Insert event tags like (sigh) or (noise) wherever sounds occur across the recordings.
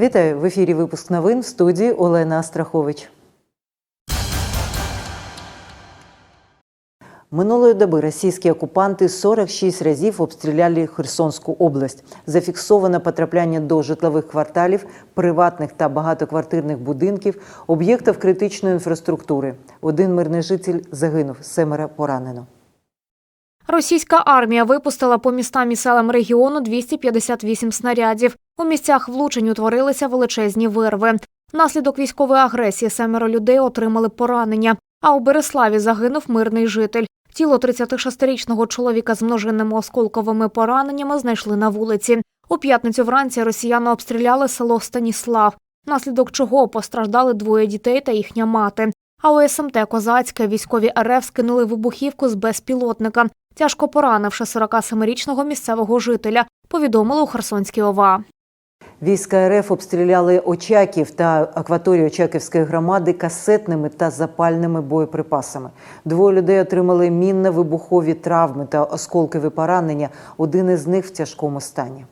Вітаю в ефірі. Випуск новин в студії Олена Астрахович. Минулої доби російські окупанти 46 разів обстріляли Херсонську область. Зафіксовано потрапляння до житлових кварталів, приватних та багатоквартирних будинків, об'єктів критичної інфраструктури. Один мирний житель загинув, семеро поранено. Російська армія випустила по містам і селам регіону 258 снарядів. У місцях влучень утворилися величезні вирви. Внаслідок військової агресії семеро людей отримали поранення. А у Береславі загинув мирний житель. Тіло 36-річного чоловіка з множинними осколковими пораненнями знайшли на вулиці. У п'ятницю вранці росіяни обстріляли село Станіслав, внаслідок чого постраждали двоє дітей та їхня мати. А у СМТ Козацьке військові РФ скинули вибухівку з безпілотника, тяжко поранивши 47-річного місцевого жителя, повідомили у Херсонській ОВА. Війська РФ обстріляли Очаків та акваторію Очаківської громади касетними та запальними боєприпасами. Двоє людей отримали мінно-вибухові травми та осколкові поранення. Один із них в тяжкому стані.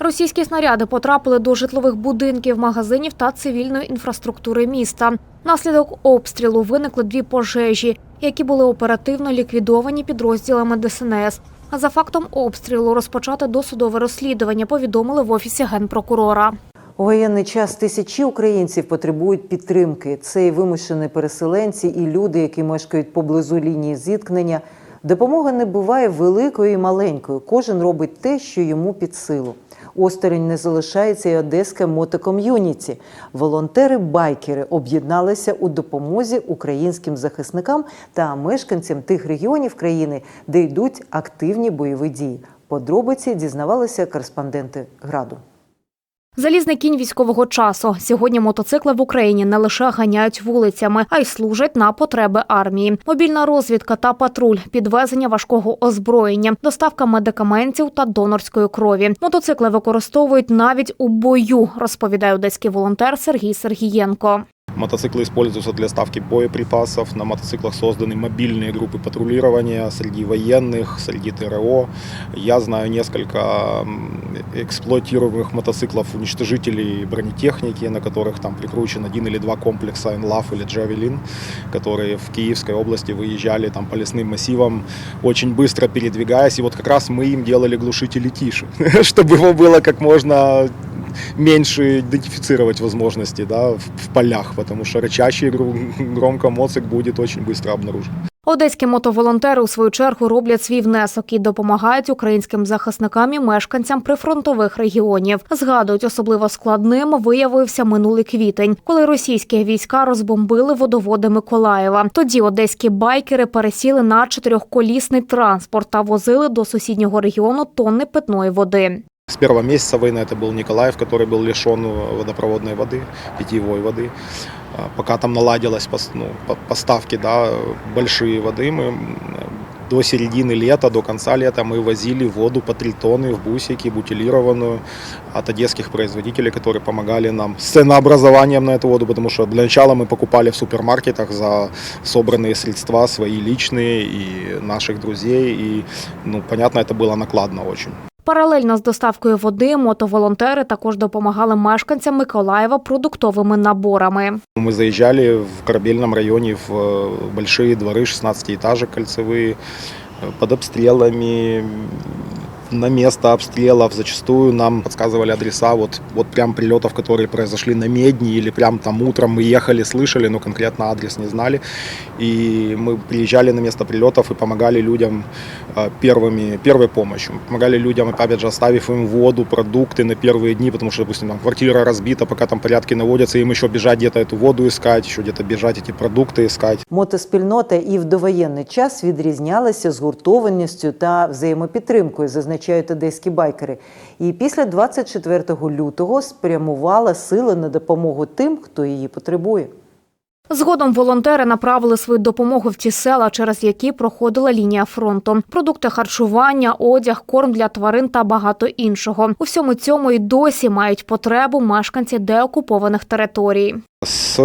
Російські снаряди потрапили до житлових будинків, магазинів та цивільної інфраструктури міста. Внаслідок обстрілу виникли дві пожежі, які були оперативно ліквідовані підрозділами ДСНС. А за фактом обстрілу розпочати досудове розслідування, повідомили в офісі генпрокурора. У воєнний час тисячі українців потребують підтримки. Це і вимушені переселенці, і люди, які мешкають поблизу лінії зіткнення. Допомога не буває великою і маленькою. Кожен робить те, що йому під силу. Осторонь не залишається і Одеське мотоком'юніті. Волонтери-байкери об'єдналися у допомозі українським захисникам та мешканцям тих регіонів країни, де йдуть активні бойові дії. Подробиці дізнавалися кореспонденти граду. Залізний кінь військового часу. Сьогодні мотоцикли в Україні не лише ганяють вулицями, а й служать на потреби армії. Мобільна розвідка та патруль, підвезення важкого озброєння, доставка медикаментів та донорської крові. Мотоцикли використовують навіть у бою, розповідає одеський волонтер Сергій Сергієнко. Мотоциклы используются для ставки боеприпасов. На мотоциклах созданы мобильные группы патрулирования среди военных, среди ТРО. Я знаю несколько эксплуатируемых мотоциклов уничтожителей бронетехники, на которых там прикручен один или два комплекса «Энлав» или «Джавелин», которые в Киевской области выезжали там по лесным массивам, очень быстро передвигаясь. И вот как раз мы им делали глушители тише, (laughs) чтобы его было как можно меньше идентифицировать возможности да, в, полях, потому что рычащий громко моцик будет очень быстро обнаружен. Одеські мотоволонтери у свою чергу роблять свій внесок і допомагають українським захисникам і мешканцям прифронтових регіонів. Згадують, особливо складним виявився минулий квітень, коли російські війська розбомбили водоводи Миколаєва. Тоді одеські байкери пересіли на чотирьохколісний транспорт та возили до сусіднього регіону тонни питної води. С первого месяца войны это был Николаев, который был лишен водопроводной воды, питьевой воды. А Пока там наладилась ну, по- поставки да, большие воды, мы до середины лета, до конца лета мы возили воду по 3 тонны в бусики, бутилированную от одесских производителей, которые помогали нам с ценообразованием на эту воду, потому что для начала мы покупали в супермаркетах за собранные средства свои личные и наших друзей, и, ну, понятно, это было накладно очень. Паралельно з доставкою води мотоволонтери також допомагали мешканцям Миколаєва продуктовими наборами. Мы заезжали в корабельном районе в э, большие дворы, 16 этажек кольцевые, э, под обстрелами, на место обстрелов. Зачастую нам подсказывали адреса вот, вот прям прилетов, которые произошли на Медне или прям там утром мы ехали, слышали, но конкретно адрес не знали. И мы приезжали на место прилетов и помогали людям э, первыми, первой помощью. Помогали людям, опять же, оставив им воду, продукты на первые дни, потому что, допустим, там квартира разбита, пока там порядки наводятся, им еще бежать где-то эту воду искать, еще где-то бежать эти продукты искать. Мотоспільнота і в довоєнний час відрізнялася згуртованістю та взаємопідтримкою, зазначають одеські байкери. І після 24 лютого спрямувала сили на допомогу тим, хто її потребує. Згодом волонтери направили свою допомогу в ті села, через які проходила лінія фронту. Продукти харчування, одяг, корм для тварин та багато іншого. У всьому цьому і досі мають потребу мешканці деокупованих територій. С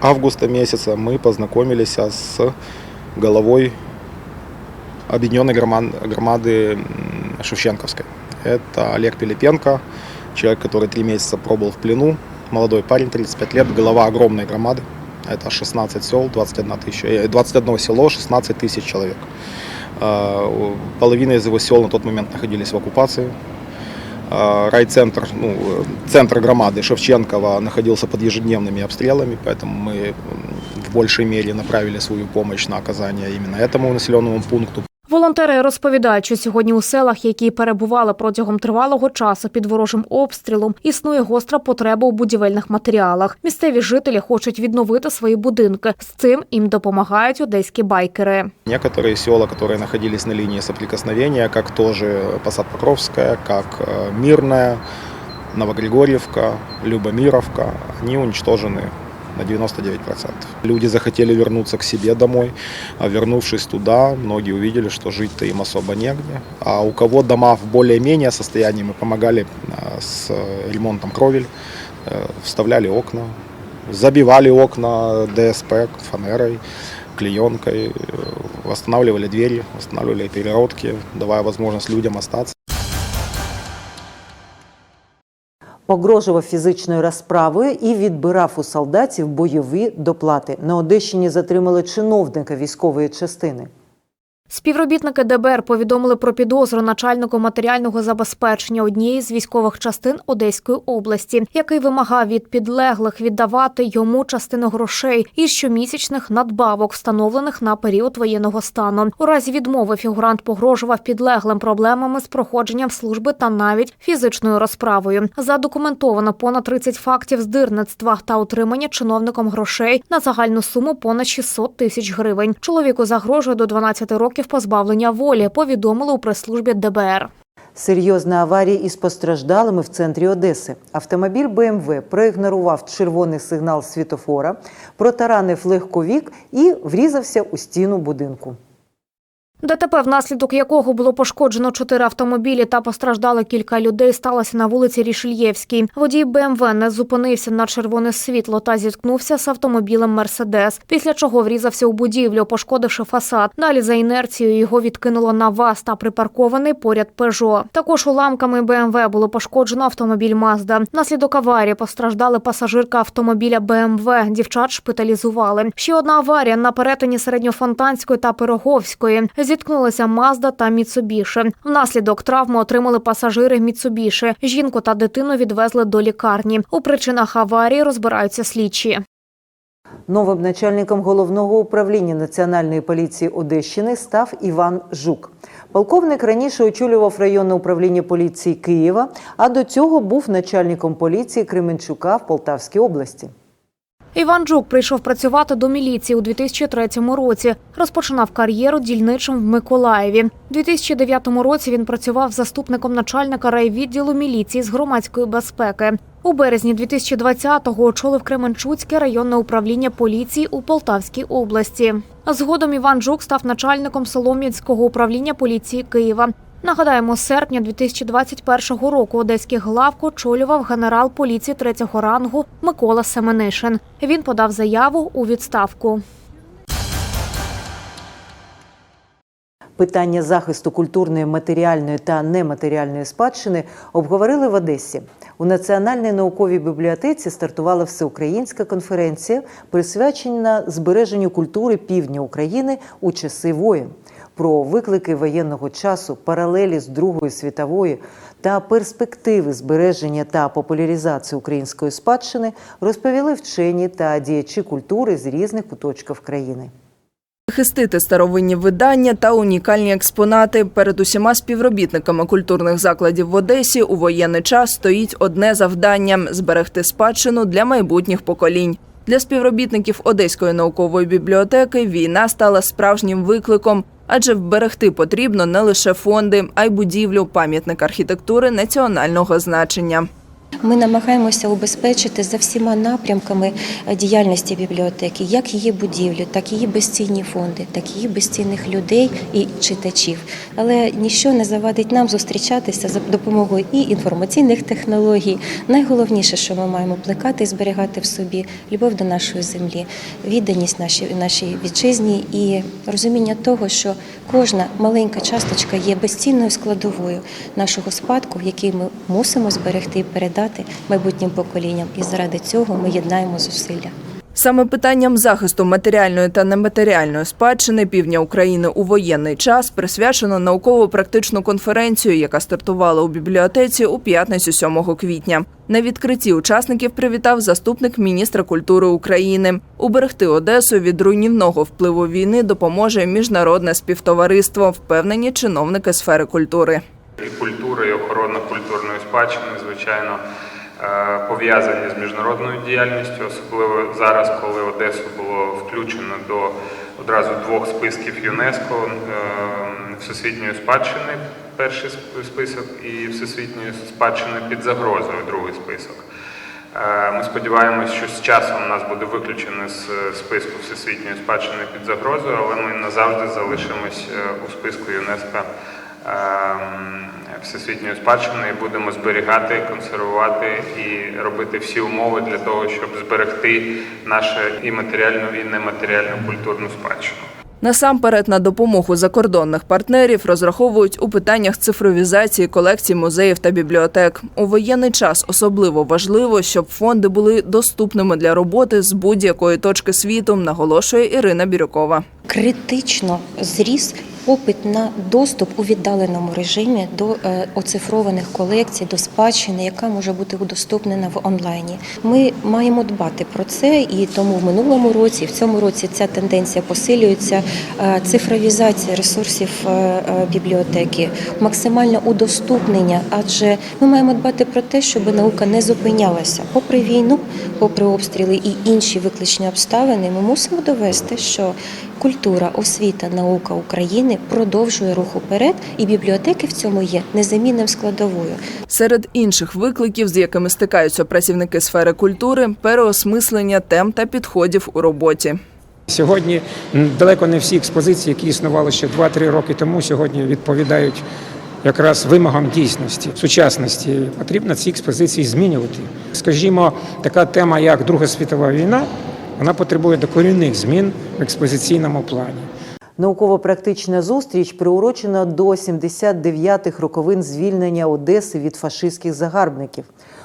августа месяца мы познакомились с головой объединенной громад- громады Шевченковской. Это Олег Пилипенко, человек, который три месяца пробыл в плену. Молодой парень, 35 лет, голова огромной громады. Это 16 сел, 21, тысяча, э, 21 село, 16 тысяч человек. Э, Половина из его сел на тот момент находились в оккупации. Э, Райцентр, ну, э, центр громады Шевченкова находился под ежедневными обстрелами, поэтому мы в большей мере направили свою помощь на оказание именно этому населенному пункту. Волонтери розповідають, що сьогодні у селах, які перебували протягом тривалого часу під ворожим обстрілом, існує гостра потреба у будівельних матеріалах. Місцеві жителі хочуть відновити свої будинки. З цим їм допомагають одеські байкери. Некоторые села, которые находились на линии соприкосновения, как тоже Посад Покровская, как э, Мирная, Новогригорьевка, Любомировка, они уничтожены на 99%. Люди захотели вернуться к себе домой, а вернувшись туда, многие увидели, что жить-то им особо негде. А у кого дома в более-менее состоянии, мы помогали э, с э, ремонтом кровель, э, вставляли окна, забивали окна ДСП фанерой, клеенкой, э, восстанавливали двери, восстанавливали перегородки, давая возможность людям остаться. Погрожував фізичною розправою і відбирав у солдатів бойові доплати. На Одещині затримали чиновника військової частини. Співробітники ДБР повідомили про підозру начальнику матеріального забезпечення однієї з військових частин Одеської області, який вимагав від підлеглих віддавати йому частину грошей із щомісячних надбавок, встановлених на період воєнного стану. У разі відмови фігурант погрожував підлеглим проблемами з проходженням служби та навіть фізичною розправою. Задокументовано понад 30 фактів здирництва та отримання чиновником грошей на загальну суму понад 600 тисяч гривень. Чоловіку загрожує до 12 років позбавлення волі. Повідомили у прес-службі ДБР. Серйозна аварія із постраждалими в центрі Одеси. Автомобіль БМВ проігнорував червоний сигнал світофора, протаранив легковік і врізався у стіну будинку. ДТП, внаслідок якого було пошкоджено чотири автомобілі та постраждали кілька людей, сталося на вулиці Рішельєвській. Водій БМВ не зупинився на червоне світло та зіткнувся з автомобілем Мерседес. Після чого врізався у будівлю, пошкодивши фасад. Далі за інерцією його відкинуло на ВАЗ та припаркований поряд Пежо. Також уламками БМВ було пошкоджено автомобіль Мазда. Внаслідок аварії постраждали пасажирка автомобіля БМВ. Дівчат шпиталізували. Ще одна аварія на перетині середньофонтанської та Пироговської. Зіткнулися Мазда та Міцубіші. Внаслідок травми отримали пасажири Міцубіші. Жінку та дитину відвезли до лікарні. У причинах аварії розбираються слідчі. Новим начальником головного управління Національної поліції Одещини став Іван Жук. Полковник раніше очолював районне управління поліції Києва, а до цього був начальником поліції Кременчука в Полтавській області. Іван Джук прийшов працювати до міліції у 2003 році. Розпочинав кар'єру дільничим в Миколаєві. У 2009 році він працював заступником начальника райвідділу міліції з громадської безпеки. У березні 2020-го очолив Кременчуцьке районне управління поліції у Полтавській області. Згодом Іван Жук став начальником Солом'янського управління поліції Києва. Нагадаємо, з серпня 2021 року одеський главку очолював генерал поліції третього рангу Микола Семенишин. Він подав заяву у відставку. Питання захисту культурної, матеріальної та нематеріальної спадщини обговорили в Одесі. У Національній науковій бібліотеці стартувала всеукраїнська конференція, присвячена збереженню культури півдня України у часи воєн. Про виклики воєнного часу, паралелі з Другою світовою та перспективи збереження та популяризації української спадщини розповіли вчені та діячі культури з різних куточків країни. Захистити старовинні видання та унікальні експонати перед усіма співробітниками культурних закладів в Одесі у воєнний час стоїть одне завдання зберегти спадщину для майбутніх поколінь. Для співробітників Одеської наукової бібліотеки війна стала справжнім викликом, адже вберегти потрібно не лише фонди, а й будівлю, пам'ятник архітектури національного значення. Ми намагаємося убезпечити за всіма напрямками е, діяльності бібліотеки, як її будівлю, так і її безцінні фонди, так і її безцінних людей і читачів. Але ніщо не завадить нам зустрічатися за допомогою і інформаційних технологій. Найголовніше, що ми маємо плекати і зберігати в собі любов до нашої землі, відданість нашій нашій вітчизні і розуміння того, що кожна маленька часточка є безцінною складовою нашого спадку, який ми мусимо зберегти і передати майбутнім поколінням. І заради цього ми єднаємо зусилля. Саме питанням захисту матеріальної та нематеріальної спадщини півдня України у воєнний час присвячено науково-практичну конференцію, яка стартувала у бібліотеці у п'ятницю 7 квітня. На відкритті учасників привітав заступник міністра культури України. Уберегти Одесу від руйнівного впливу війни допоможе міжнародне співтовариство, впевнені чиновники сфери культури. І культура, і охорона культурної спадщини, звичайно, е, пов'язані з міжнародною діяльністю, особливо зараз, коли Одесу було включено до одразу двох списків ЮНЕСКО е, всесвітньої спадщини, перший список, і всесвітньої спадщини під загрозою, другий список. Е, Ми сподіваємось, що з часом нас буде виключено з списку всесвітньої спадщини під загрозою, але ми назавжди залишимось у списку ЮНЕСКО всесвітньої спадщини і будемо зберігати, консервувати і робити всі умови для того, щоб зберегти нашу і матеріальну, і нематеріальну культурну спадщину. Насамперед на допомогу закордонних партнерів розраховують у питаннях цифровізації колекцій музеїв та бібліотек. У воєнний час особливо важливо, щоб фонди були доступними для роботи з будь-якої точки світу, наголошує Ірина Бірюкова. Критично зріс попит на доступ у віддаленому режимі до е, оцифрованих колекцій, до спадщини, яка може бути удоступнена в онлайні. Ми маємо дбати про це, і тому в минулому році, в цьому році ця тенденція посилюється. Е, Цифровізація ресурсів е, бібліотеки, максимальне удоступнення, адже ми маємо дбати про те, щоб наука не зупинялася. Попри війну, попри обстріли і інші викличні обставини, ми мусимо довести, що культура, освіта, наука України продовжує рух уперед, і бібліотеки в цьому є незамінним складовою. Серед інших викликів, з якими стикаються працівники сфери культури, переосмислення тем та підходів у роботі. Сьогодні далеко не всі експозиції, які існували ще 2-3 роки тому, сьогодні відповідають якраз вимогам дійсності, сучасності. Потрібно ці експозиції змінювати. Скажімо, така тема, як Друга світова війна, вона потребує докорінних змін в експозиційному плані. Науково-практична зустріч приурочена до 79-х роковин звільнення Одеси від фашистських загарбників.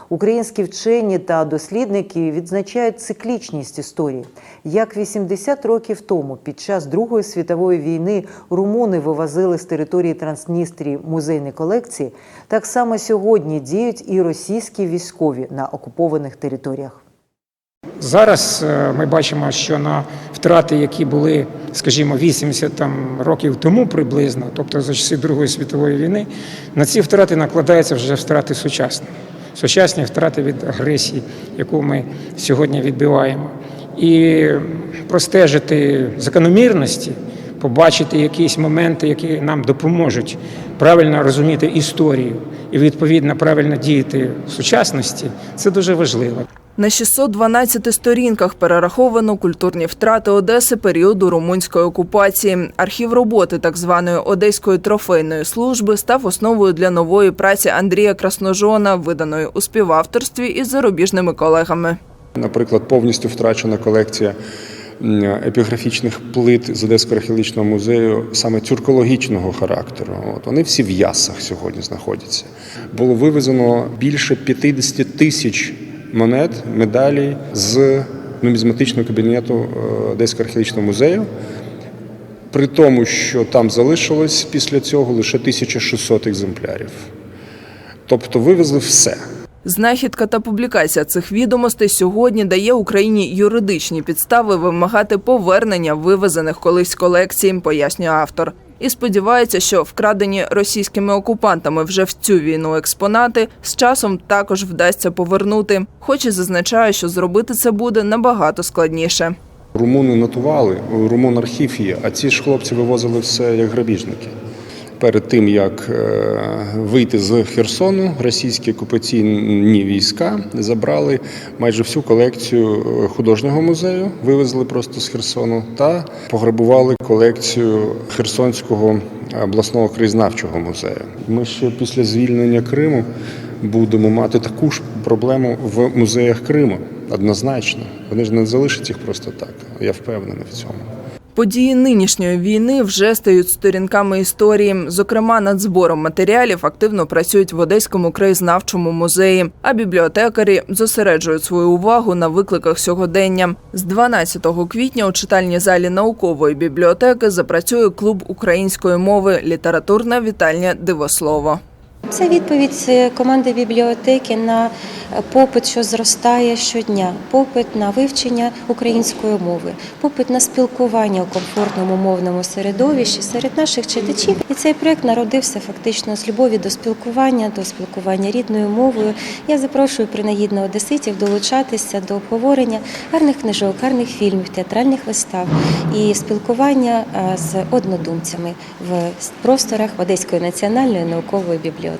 Українські вчені та дослідники відзначають циклічність історії. Як 80 років тому, під час Другої світової війни, румуни вивозили з території Трансністрії музейні колекції, так само сьогодні діють і російські військові на окупованих територіях. Зараз е, ми бачимо, що на втрати, які були, скажімо, 80 там, років тому приблизно, тобто за часи Другої світової війни, на ці втрати накладаються вже втрати сучасні. Сучасні втрати від агресії, яку ми сьогодні відбиваємо. І простежити закономірності, побачити якісь моменти, які нам допоможуть правильно розуміти історію і відповідно правильно діяти в сучасності, це дуже важливо. На 612 сторінках перераховано культурні втрати Одеси періоду румунської окупації. Архів роботи так званої Одеської трофейної служби став основою для нової праці Андрія Красножона, виданої у співавторстві із зарубіжними колегами. Наприклад, повністю втрачена колекція епіграфічних плит з Одеського археологічного музею саме тюркологічного характеру. От вони всі в ясах сьогодні знаходяться. Було вивезено більше 50 тисяч монет, медалей з нумізматичного кабінету е, Одеського археологічного музею. При тому, що там залишилось після цього лише 1600 екземплярів. Тобто вивезли все. Знахідка та публікація цих відомостей сьогодні дає Україні юридичні підстави вимагати повернення вивезених колись колекцій, пояснює автор. І сподівається, що вкрадені російськими окупантами вже в цю війну експонати з часом також вдасться повернути, хоч і зазначає, що зробити це буде набагато складніше. Румуни нотували, румун архів є, а ці ж хлопці вивозили все як грабіжники. Перед тим як е, вийти з Херсону, російські окупаційні війська забрали майже всю колекцію е, художнього музею, вивезли просто з Херсону та пограбували колекцію Херсонського обласного краєзнавчого музею. Ми ще після звільнення Криму будемо мати таку ж проблему в музеях Криму. Однозначно, вони ж не залишать їх просто так. Я впевнений в цьому. Події нинішньої війни вже стають сторінками історії. Зокрема, над збором матеріалів активно працюють в Одеському краєзнавчому музеї, а бібліотекарі зосереджують свою увагу на викликах сьогодення. З 12 квітня у читальній залі наукової бібліотеки запрацює клуб української мови літературна вітальня Дивослово. Це відповідь команди бібліотеки на попит, що зростає щодня, попит на вивчення української мови, попит на спілкування у комфортному мовному середовищі серед наших читачів. І цей проект народився фактично з любові до спілкування, до спілкування рідною мовою. Я запрошую принагідно одеситів долучатися до обговорення гарних книжок, гарних фільмів, театральних вистав і спілкування з однодумцями в просторах Одеської національної наукової бібліотеки.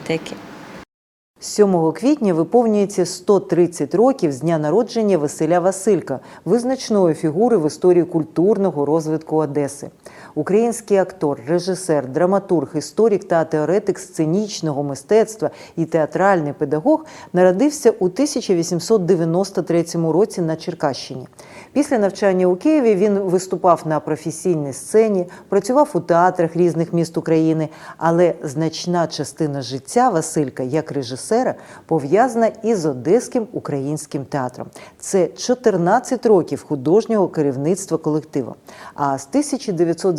7 квітня виповнюється 130 років з дня народження Василя Василька, визначної фігури в історії культурного розвитку Одеси. Український актор, режисер, драматург, історик та теоретик сценічного мистецтва і театральний педагог народився у 1893 році на Черкащині. Після навчання у Києві він виступав на професійній сцені, працював у театрах різних міст України, але значна частина життя Василька як режисера пов'язана із Одеським українським театром. Це 14 років художнього керівництва колектива. А з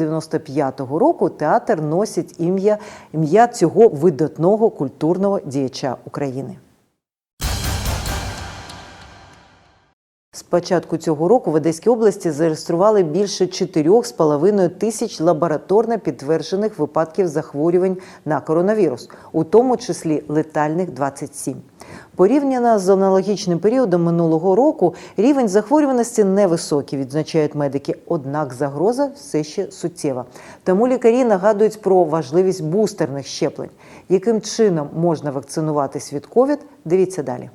1995 року театр носить ім'я ім'я цього видатного культурного діяча України. Початку цього року в Одеській області зареєстрували більше 4,5 тисяч лабораторно підтверджених випадків захворювань на коронавірус, у тому числі летальних 27. Порівняно з аналогічним періодом минулого року рівень захворюваності невисокий, відзначають медики. Однак загроза все ще суттєва. Тому лікарі нагадують про важливість бустерних щеплень. Яким чином можна вакцинуватись від ковід? Дивіться далі.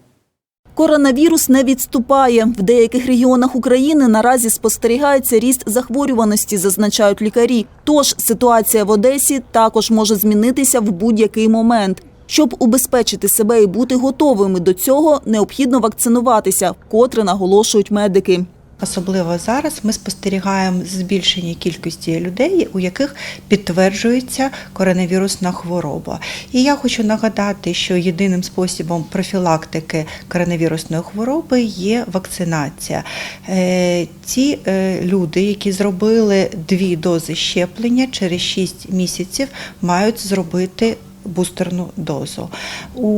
Коронавірус не відступає. В деяких регіонах України наразі спостерігається ріст захворюваності, зазначають лікарі. Тож ситуація в Одесі також може змінитися в будь-який момент. Щоб убезпечити себе і бути готовими до цього, необхідно вакцинуватися, вкотре наголошують медики. Особливо зараз ми спостерігаємо збільшення кількості людей, у яких підтверджується коронавірусна хвороба. І я хочу нагадати, що єдиним способом профілактики коронавірусної хвороби є вакцинація. Е, Ті е, люди, які зробили дві дози щеплення через 6 місяців, мають зробити бустерну дозу. У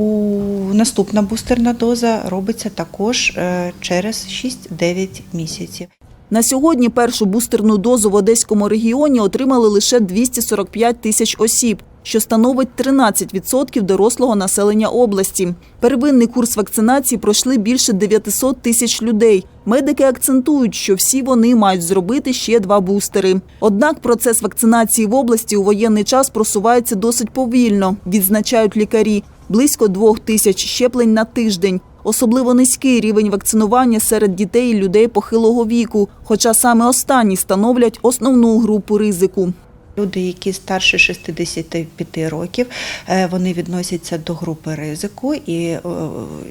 наступна бустерна доза робиться також е, через 6-9 місяців. На сьогодні першу бустерну дозу в Одеському регіоні отримали лише 245 тисяч осіб, що становить 13% дорослого населення області. Первинний курс вакцинації пройшли більше 900 тисяч людей. Медики акцентують, що всі вони мають зробити ще два бустери. Однак процес вакцинації в області у воєнний час просувається досить повільно, відзначають лікарі. Близько двох тисяч щеплень на тиждень. Особливо низький рівень вакцинування серед дітей і людей похилого віку, хоча саме останні становлять основну групу ризику. Люди, які старше 65 років, е, вони відносяться до групи ризику, і е,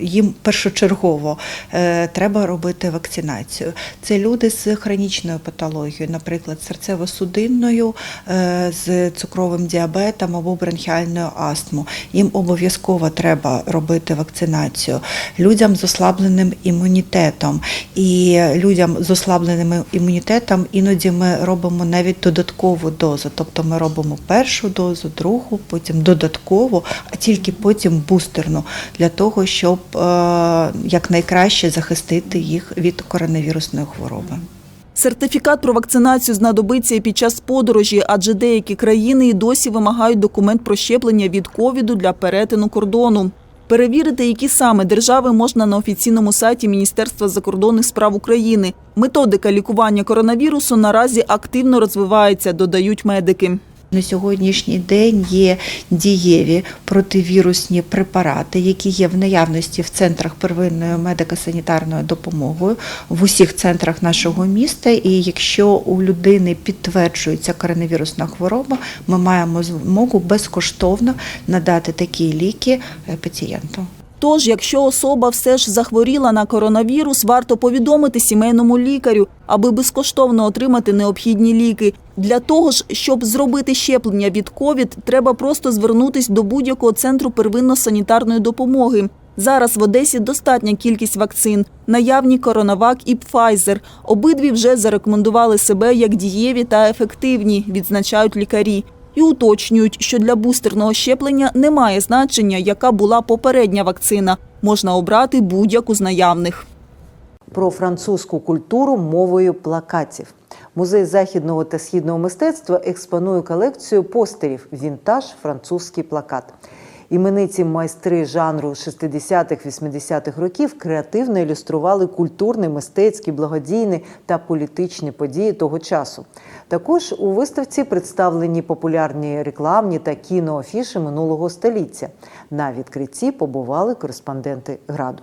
їм першочергово е, треба робити вакцинацію. Це люди з хронічною патологією, наприклад, серцево-судинною, з цукровим діабетом або бронхіальною астмою. Їм обов'язково треба робити вакцинацію. Людям з ослабленим імунітетом і людям з ослабленим імунітетом іноді ми робимо навіть додаткову дозу. Тобто ми робимо першу дозу, другу, потім додаткову, а тільки потім бустерну для того, щоб е, якнайкраще захистити їх від коронавірусної хвороби. Сертифікат про вакцинацію знадобиться і під час подорожі, адже деякі країни і досі вимагають документ про щеплення від ковіду для перетину кордону. Перевірити, які саме держави можна на офіційному сайті Міністерства закордонних справ України. Методика лікування коронавірусу наразі активно розвивається, додають медики. На сьогоднішній день є дієві противірусні препарати, які є в наявності в центрах первинної медико-санітарної допомоги в усіх центрах нашого міста. І якщо у людини підтверджується коронавірусна хвороба, ми маємо змогу безкоштовно надати такі ліки е, пацієнту. Тож, якщо особа все ж захворіла на коронавірус, варто повідомити сімейному лікарю, аби безкоштовно отримати необхідні ліки. Для того ж, щоб зробити щеплення від ковід, треба просто звернутись до будь-якого центру первинно-санітарної допомоги. Зараз в Одесі достатня кількість вакцин. Наявні Коронавак і Pfizer. Обидві вже зарекомендували себе як дієві та ефективні, відзначають лікарі. І уточнюють, що для бустерного щеплення немає значення, яка була попередня вакцина. Можна обрати будь-яку з наявних. Про французьку культуру мовою плакатів. Музей західного та східного мистецтва експонує колекцію постерів Вінтаж французький плакат. Імениті майстри жанру 60-х-80-х років креативно ілюстрували культурні, мистецькі, благодійні та політичні події того часу. Також у виставці представлені популярні рекламні та кіноафіші минулого століття. На відкритті побували кореспонденти граду.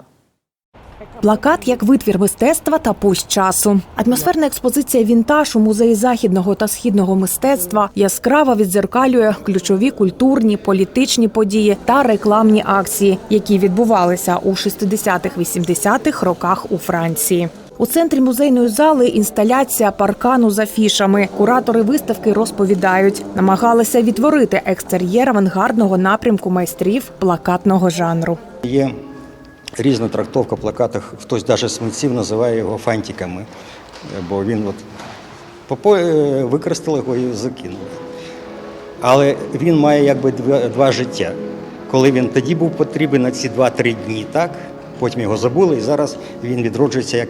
Плакат як витвір мистецтва та пусть часу. Атмосферна експозиція вінтаж у музеї західного та східного мистецтва яскраво відзеркалює ключові культурні, політичні події та рекламні акції, які відбувалися у 60-х-80-х роках у Франції. У центрі музейної зали інсталяція паркану з афішами. Куратори виставки розповідають, намагалися відтворити екстер'єр авангардного напрямку майстрів плакатного жанру. Є різна трактовка в плакатах. Хтось навіть з митців називає його фантиками, бо він от е, використали його і закинули. Але він має якби два, два життя. Коли він тоді був потрібен на ці 2-3 дні, так? потім його забули, і зараз він відроджується як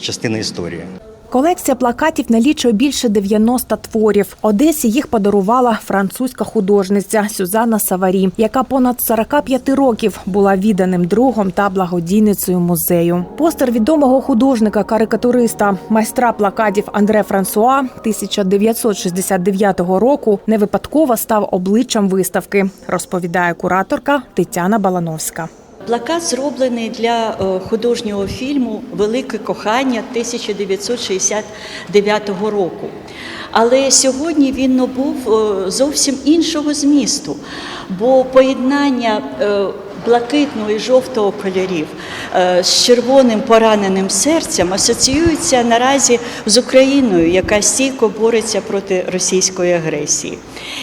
частина історії. Колекція плакатів налічує більше 90 творів. Одесі їх подарувала французька художниця Сюзанна Саварі, яка понад 45 років була відданим другом та благодійницею музею. Постер відомого художника-карикатуриста, майстра плакатів Андре Франсуа 1969 року не випадково став обличчям виставки, розповідає кураторка Тетяна Балановська. Плакат зроблений для е, художнього фільму Велике кохання 1969 року. Але сьогодні він набув е, зовсім іншого змісту, бо поєднання е, блакитного і жовтого кольорів з червоним пораненим серцем асоціюється наразі з Україною, яка стійко бореться проти російської агресії.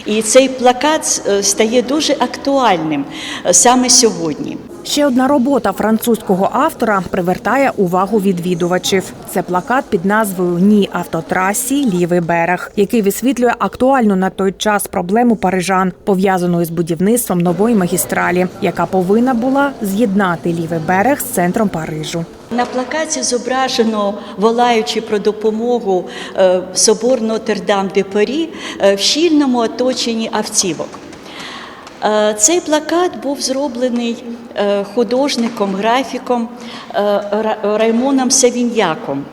І цей плакат стає дуже актуальним саме сьогодні. Ще одна робота французького автора привертає увагу відвідувачів. Це плакат під назвою Ні автотрасі Лівий берег, який висвітлює актуальну на той час проблему парижан, пов'язану із будівництвом нової магістралі, яка повинна була з'єднати лівий берег з центром Парижу. На плакаті зображено, волаючи про допомогу е, собор Нотр-Дам-де-Парі е, в щільному оточенні автівок. Е, Цей плакат був зроблений е, художником, графіком е, Ра- Раймоном Савіньяком.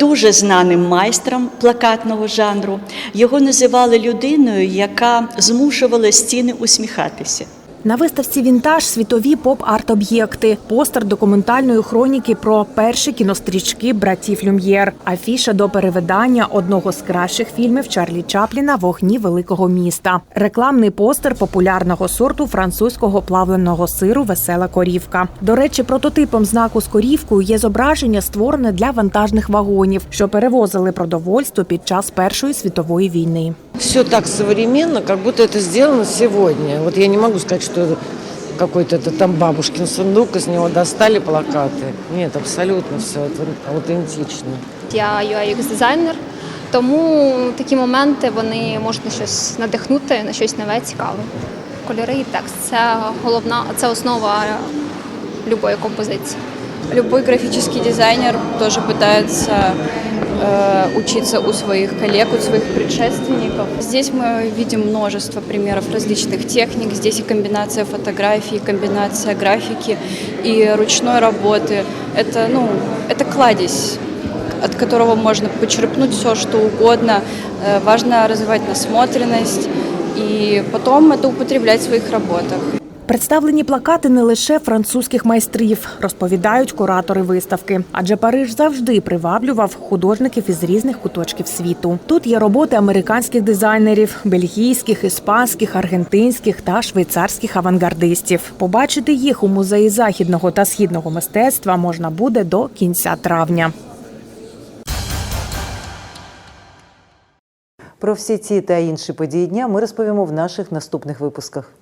Дуже знаним майстром плакатного жанру. Його називали людиною, яка змушувала стіни усміхатися. На виставці Вінтаж світові поп-арт-об'єкти, постер документальної хроніки про перші кінострічки братів Люм'єр, афіша до перевидання одного з кращих фільмів Чарлі Чапліна Вогні великого міста, рекламний постер популярного сорту французького плавленого сиру Весела корівка. До речі, прототипом знаку з корівкою є зображення, створене для вантажних вагонів, що перевозили продовольство під час Першої світової війни. Все так современно, как будто это сделано сегодня. Вот я не могу сказать, что это какой-то это там бабушкин сундук, из него достали плакаты. Нет, абсолютно все это аутентично. Я UX-дизайнер, тому такі моменти вони можуть на щось надихнути, на щось нове, цікаве. Кольори і текст це головна, це основа любої композиції. Любой графический дизайнер тоже пытается э, учиться у своих коллег, у своих предшественников. Здесь мы видим множество примеров различных техник. Здесь и комбинация фотографий, и комбинация графики и ручной работы. Это, ну, это кладезь от которого можно почерпнуть все, что угодно. Э, Важно развивать насмотренность и потом это употреблять в своих работах. Представлені плакати не лише французьких майстрів, розповідають куратори виставки. Адже Париж завжди приваблював художників із різних куточків світу. Тут є роботи американських дизайнерів, бельгійських, іспанських, аргентинських та швейцарських авангардистів. Побачити їх у музеї західного та східного мистецтва можна буде до кінця травня. Про всі ці та інші події дня ми розповімо в наших наступних випусках.